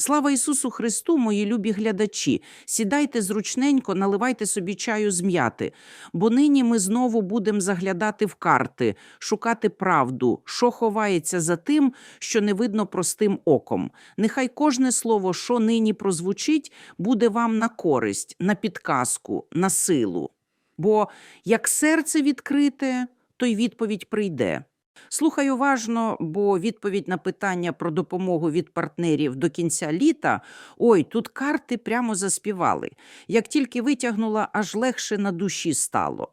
Слава Ісусу Христу, мої любі глядачі! Сідайте зручненько, наливайте собі чаю з м'яти, бо нині ми знову будемо заглядати в карти, шукати правду, що ховається за тим, що не видно простим оком. Нехай кожне слово, що нині прозвучить, буде вам на користь, на підказку, на силу. Бо як серце відкрите, то й відповідь прийде. Слухай уважно, бо відповідь на питання про допомогу від партнерів до кінця літа. Ой, тут карти прямо заспівали. Як тільки витягнула, аж легше на душі стало.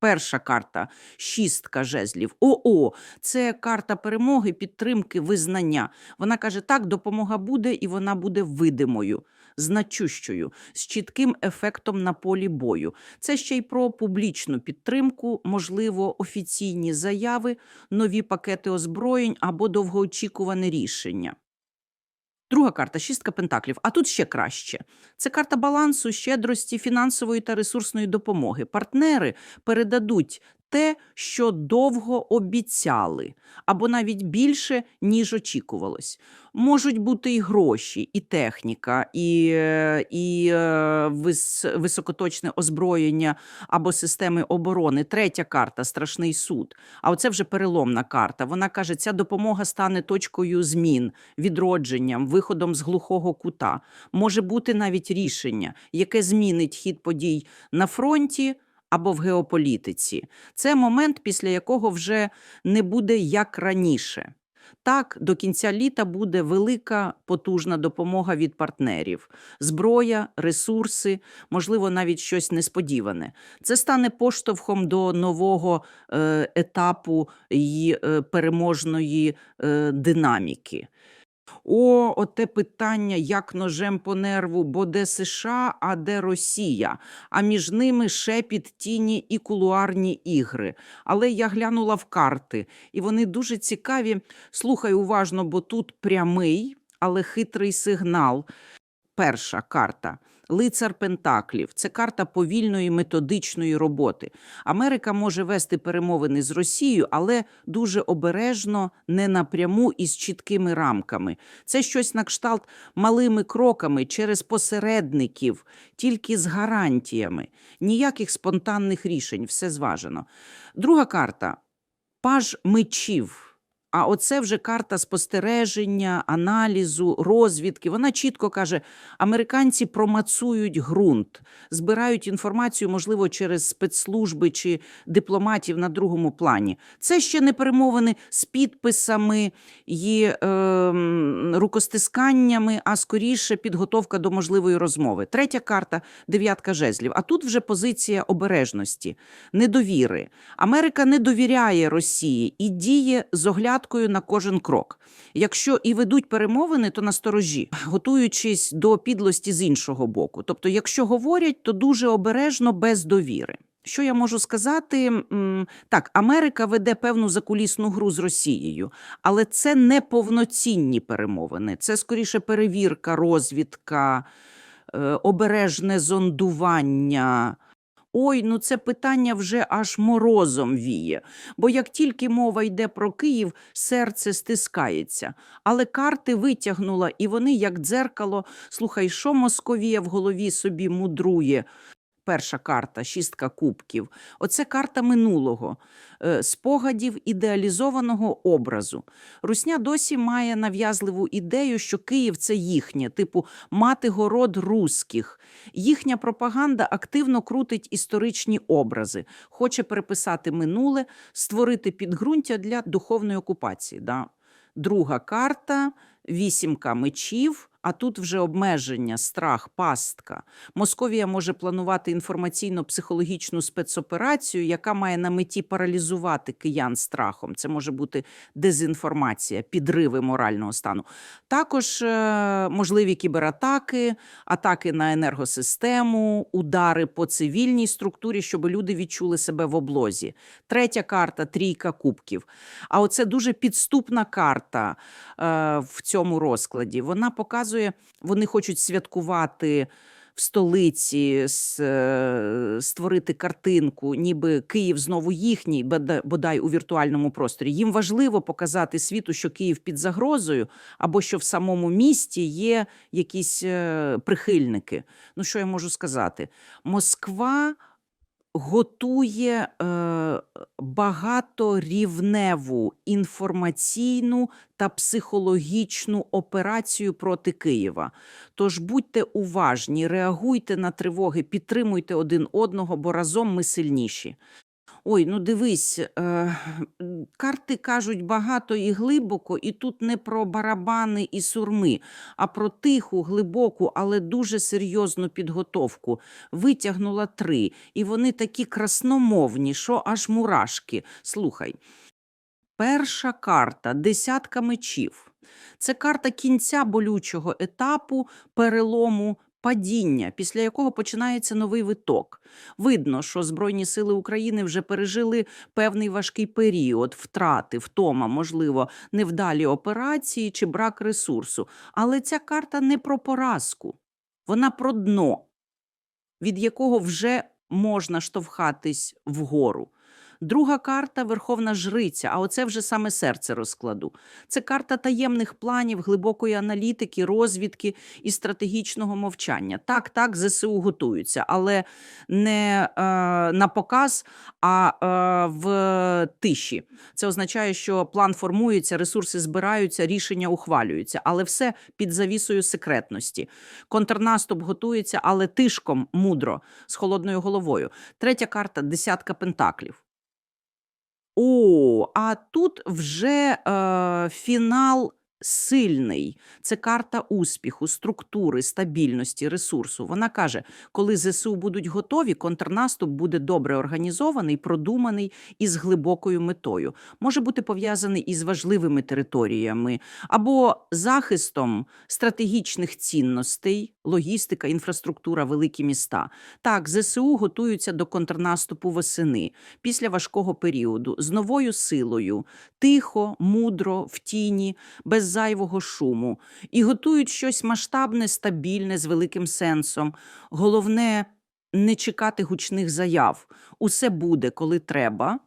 Перша карта шістка жезлів. О-о, це карта перемоги, підтримки, визнання. Вона каже: так, допомога буде, і вона буде видимою, значущою, з чітким ефектом на полі бою. Це ще й про публічну підтримку, можливо, офіційні заяви, нові пакети озброєнь або довгоочікуване рішення. Друга карта шістка пентаклів. А тут ще краще. Це карта балансу, щедрості, фінансової та ресурсної допомоги. Партнери передадуть те, що довго обіцяли, або навіть більше, ніж очікувалось. Можуть бути і гроші, і техніка, і, е, і е, вис- високоточне озброєння або системи оборони. Третя карта страшний суд. А оце вже переломна карта. Вона каже, ця допомога стане точкою змін, відродженням, виходом з глухого кута. Може бути навіть рішення, яке змінить хід подій на фронті. Або в геополітиці. Це момент, після якого вже не буде як раніше. Так, до кінця літа буде велика потужна допомога від партнерів, зброя, ресурси, можливо, навіть щось несподіване. Це стане поштовхом до нового е, етапу і е, переможної е, динаміки. О, оте питання, як ножем по нерву, бо де США, а де Росія, а між ними шепіт, тіні і кулуарні ігри. Але я глянула в карти, і вони дуже цікаві. Слухай уважно, бо тут прямий, але хитрий сигнал. Перша карта. Лицар Пентаклів це карта повільної методичної роботи. Америка може вести перемовини з Росією, але дуже обережно, не напряму і з чіткими рамками. Це щось на кшталт малими кроками через посередників, тільки з гарантіями, ніяких спонтанних рішень, все зважено. Друга карта паж мечів. А оце вже карта спостереження, аналізу, розвідки. Вона чітко каже: американці промацують ґрунт, збирають інформацію, можливо, через спецслужби чи дипломатів на другому плані. Це ще не перемовини з підписами і е, рукостисканнями, а скоріше підготовка до можливої розмови. Третя карта дев'ятка жезлів. А тут вже позиція обережності, недовіри. Америка не довіряє Росії і діє з оглядкою на кожен крок. Якщо і ведуть перемовини, то насторожі, готуючись до підлості з іншого боку. Тобто, якщо говорять, то дуже обережно без довіри. Що я можу сказати? Так, Америка веде певну закулісну гру з Росією, але це не повноцінні перемовини. Це скоріше перевірка, розвідка, е, обережне зондування. Ой, ну це питання вже аж морозом віє. Бо як тільки мова йде про Київ, серце стискається. Але карти витягнула, і вони, як дзеркало, слухай, що Московія в голові собі мудрує. Перша карта шістка кубків. Оце карта минулого, е, спогадів ідеалізованого образу. Русня досі має нав'язливу ідею, що Київ це їхнє, типу мати город руських. Їхня пропаганда активно крутить історичні образи, хоче переписати минуле, створити підґрунтя для духовної окупації. Да? Друга карта вісімка мечів. А тут вже обмеження, страх, пастка. Московія може планувати інформаційно-психологічну спецоперацію, яка має на меті паралізувати киян страхом. Це може бути дезінформація, підриви морального стану. Також е, можливі кібератаки, атаки на енергосистему, удари по цивільній структурі, щоб люди відчули себе в облозі. Третя карта трійка кубків. А оце дуже підступна карта е, в цьому розкладі. Вона показує, вони хочуть святкувати в столиці е, створити картинку, ніби Київ знову їхній, бода- бодай у віртуальному просторі. Їм важливо показати світу, що Київ під загрозою, або що в самому місті є якісь е, прихильники. Ну, що я можу сказати? Москва готує е, багаторівневу інформаційну та психологічну операцію проти Києва. Тож будьте уважні, реагуйте на тривоги, підтримуйте один одного, бо разом ми сильніші. Ой, ну дивись, е, карти кажуть багато і глибоко, і тут не про барабани і сурми, а про тиху, глибоку, але дуже серйозну підготовку. Витягнула три, і вони такі красномовні, що аж мурашки. Слухай. Перша карта десятка мечів. Це карта кінця болючого етапу, перелому, падіння, після якого починається новий виток. Видно, що Збройні сили України вже пережили певний важкий період, втрати, втома, можливо, невдалі операції чи брак ресурсу. Але ця карта не про поразку, вона про дно, від якого вже можна штовхатись вгору. Друга карта Верховна Жриця, а оце вже саме серце розкладу. Це карта таємних планів, глибокої аналітики, розвідки і стратегічного мовчання. Так, так, ЗСУ готуються, але не е, на показ, а е, в тиші. Це означає, що план формується, ресурси збираються, рішення ухвалюються, але все під завісою секретності. Контрнаступ готується, але тишком мудро, з холодною головою. Третя карта десятка пентаклів. О, а тут вже е, фінал сильний. Це карта успіху, структури, стабільності, ресурсу. Вона каже, коли ЗСУ будуть готові, контрнаступ буде добре організований, продуманий і з глибокою метою. Може бути пов'язаний із важливими територіями або захистом стратегічних цінностей, логістика, інфраструктура, великі міста. Так, ЗСУ готуються до контрнаступу восени після важкого періоду з новою силою, тихо, мудро, в тіні, без зайвого шуму, і готують щось масштабне, стабільне, з великим сенсом. Головне не чекати гучних заяв. Усе буде, коли треба.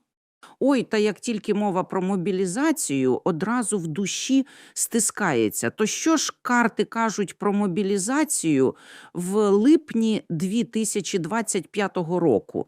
Ой, та як тільки мова про мобілізацію, одразу в душі стискається. То що ж карти кажуть про мобілізацію в липні 2025 року?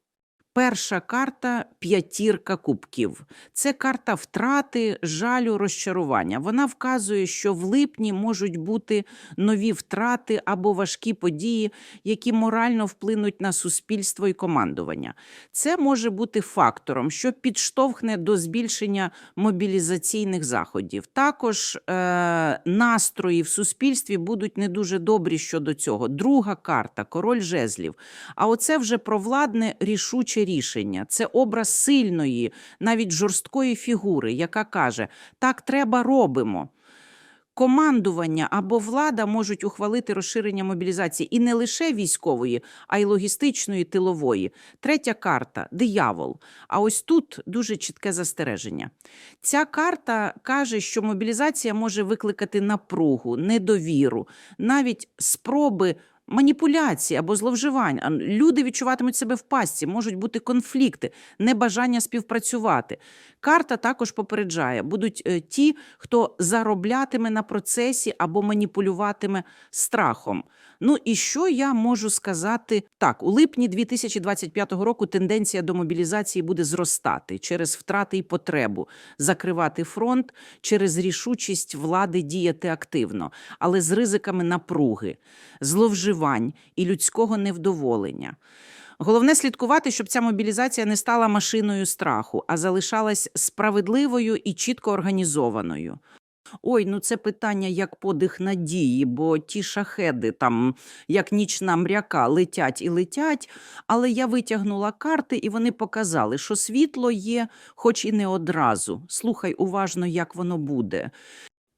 Перша карта п'ятірка кубків. Це карта втрати, жалю, розчарування. Вона вказує, що в липні можуть бути нові втрати або важкі події, які морально вплинуть на суспільство і командування. Це може бути фактором, що підштовхне до збільшення мобілізаційних заходів. Також е- настрої в суспільстві будуть не дуже добрі щодо цього. Друга карта король жезлів. А оце вже про владне рішуче рішення. Це образ сильної, навіть жорсткої фігури, яка каже: так треба робимо. Командування або влада можуть ухвалити розширення мобілізації і не лише військової, а й логістичної тилової. Третя карта диявол. А ось тут дуже чітке застереження. Ця карта каже, що мобілізація може викликати напругу, недовіру, навіть спроби. Маніпуляції або зловживань. Люди відчуватимуть себе в пастці, можуть бути конфлікти, небажання співпрацювати. Карта також попереджає: будуть е, ті, хто зароблятиме на процесі або маніпулюватиме страхом. Ну і що я можу сказати? Так, у липні 2025 року тенденція до мобілізації буде зростати через втрати і потребу, закривати фронт через рішучість влади діяти активно, але з ризиками напруги, зловживань і людського невдоволення. Головне слідкувати, щоб ця мобілізація не стала машиною страху, а залишалась справедливою і чітко організованою. Ой, ну це питання як подих надії, бо ті шахеди там, як нічна мряка, летять і летять. Але я витягнула карти, і вони показали, що світло є, хоч і не одразу. Слухай уважно, як воно буде.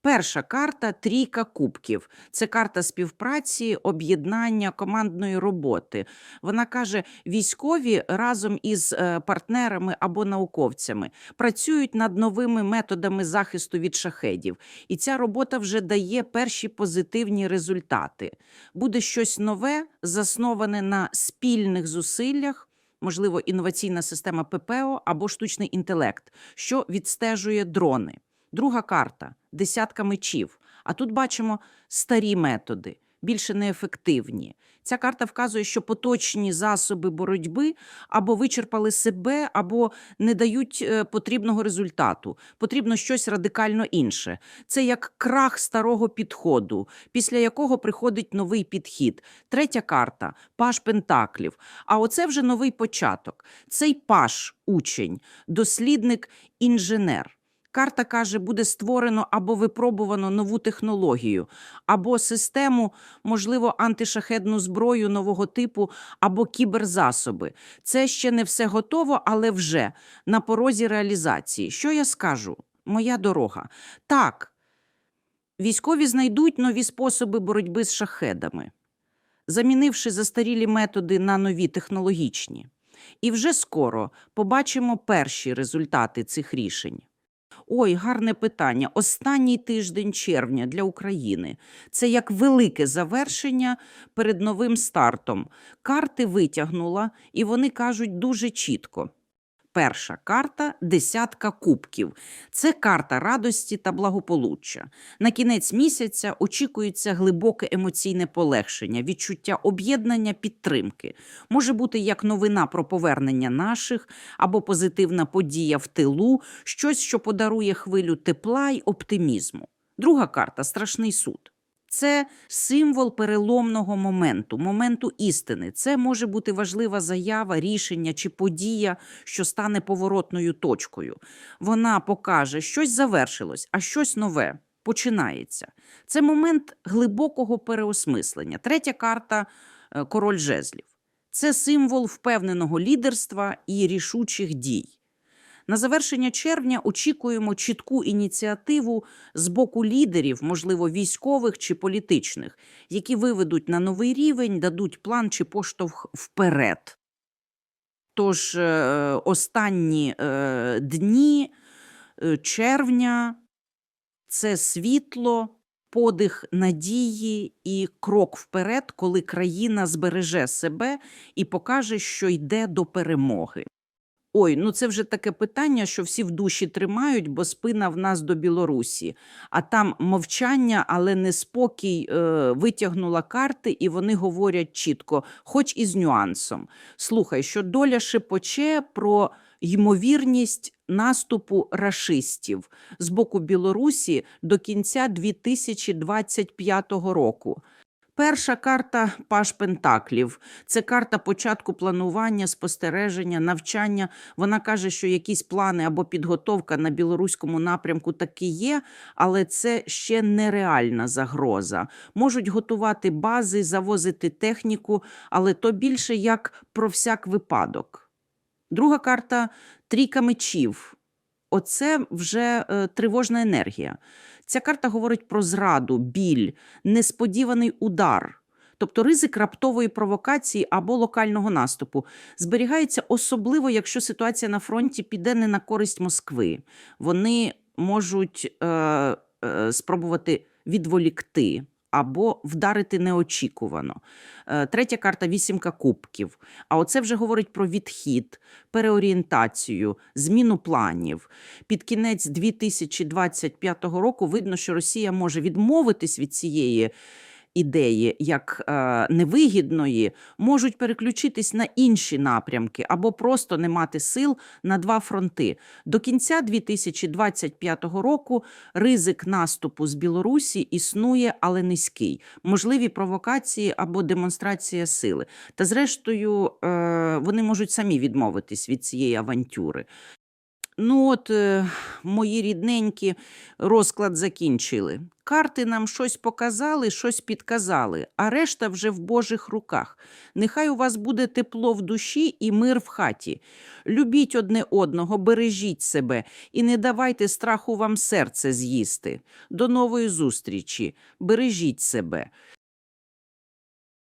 Перша карта трійка кубків. Це карта співпраці, об'єднання командної роботи. Вона каже: військові разом із е, партнерами або науковцями працюють над новими методами захисту від шахедів. І ця робота вже дає перші позитивні результати. Буде щось нове, засноване на спільних зусиллях. Можливо, інноваційна система ППО або штучний інтелект, що відстежує дрони. Друга карта десятка мечів. А тут бачимо старі методи, більше неефективні. Ця карта вказує, що поточні засоби боротьби або вичерпали себе, або не дають е, потрібного результату. Потрібно щось радикально інше. Це як крах старого підходу, після якого приходить новий підхід. Третя карта паш пентаклів. А оце вже новий початок. Цей паш учень, дослідник, інженер. Карта каже, буде створено або випробувано нову технологію, або систему, можливо, антишахедну зброю нового типу, або кіберзасоби. Це ще не все готово, але вже на порозі реалізації. Що я скажу? Моя дорога. Так, військові знайдуть нові способи боротьби з шахедами, замінивши застарілі методи на нові технологічні. І вже скоро побачимо перші результати цих рішень. Ой, гарне питання. Останній тиждень червня для України. Це як велике завершення перед новим стартом. Карти витягнула, і вони кажуть дуже чітко. Перша карта десятка кубків. Це карта радості та благополуччя. На кінець місяця очікується глибоке емоційне полегшення, відчуття об'єднання, підтримки. Може бути як новина про повернення наших або позитивна подія в тилу, щось, що подарує хвилю тепла й оптимізму. Друга карта страшний суд. Це символ переломного моменту, моменту істини. Це може бути важлива заява, рішення чи подія, що стане поворотною точкою. Вона покаже, щось завершилось, а щось нове починається. Це момент глибокого переосмислення. Третя карта е, король жезлів. Це символ впевненого лідерства і рішучих дій. На завершення червня очікуємо чітку ініціативу з боку лідерів, можливо, військових чи політичних, які виведуть на новий рівень, дадуть план чи поштовх вперед. Тож е, останні е, дні е, червня це світло, подих надії і крок вперед, коли країна збереже себе і покаже, що йде до перемоги. Ой, ну це вже таке питання, що всі в душі тримають, бо спина в нас до Білорусі. А там мовчання, але неспокій е, витягнула карти, і вони говорять чітко, хоч і з нюансом. Слухай, що доля шепоче про ймовірність наступу рашистів з боку Білорусі до кінця 2025 року. Перша карта Паш Пентаклів. Це карта початку планування, спостереження, навчання. Вона каже, що якісь плани або підготовка на білоруському напрямку таки є, але це ще нереальна загроза. Можуть готувати бази, завозити техніку, але то більше як про всяк випадок. Друга карта трійка мечів. Оце вже е, тривожна енергія. Ця карта говорить про зраду, біль, несподіваний удар. Тобто ризик раптової провокації або локального наступу зберігається особливо, якщо ситуація на фронті піде не на користь Москви. Вони можуть е, е, спробувати відволікти або вдарити неочікувано. Е, Третя карта вісімка кубків. А оце вже говорить про відхід, переорієнтацію, зміну планів. Під кінець 2025 року видно, що Росія може відмовитись від цієї. Ідеї як е, невигідної можуть переключитись на інші напрямки або просто не мати сил на два фронти. До кінця 2025 року ризик наступу з Білорусі існує, але низький. Можливі провокації або демонстрація сили. Та зрештою, е, вони можуть самі відмовитись від цієї авантюри. Ну, от, е, мої рідненькі, розклад закінчили. Карти нам щось показали, щось підказали, а решта вже в Божих руках. Нехай у вас буде тепло в душі і мир в хаті. Любіть одне одного, бережіть себе і не давайте страху вам серце з'їсти. До нової зустрічі. Бережіть себе.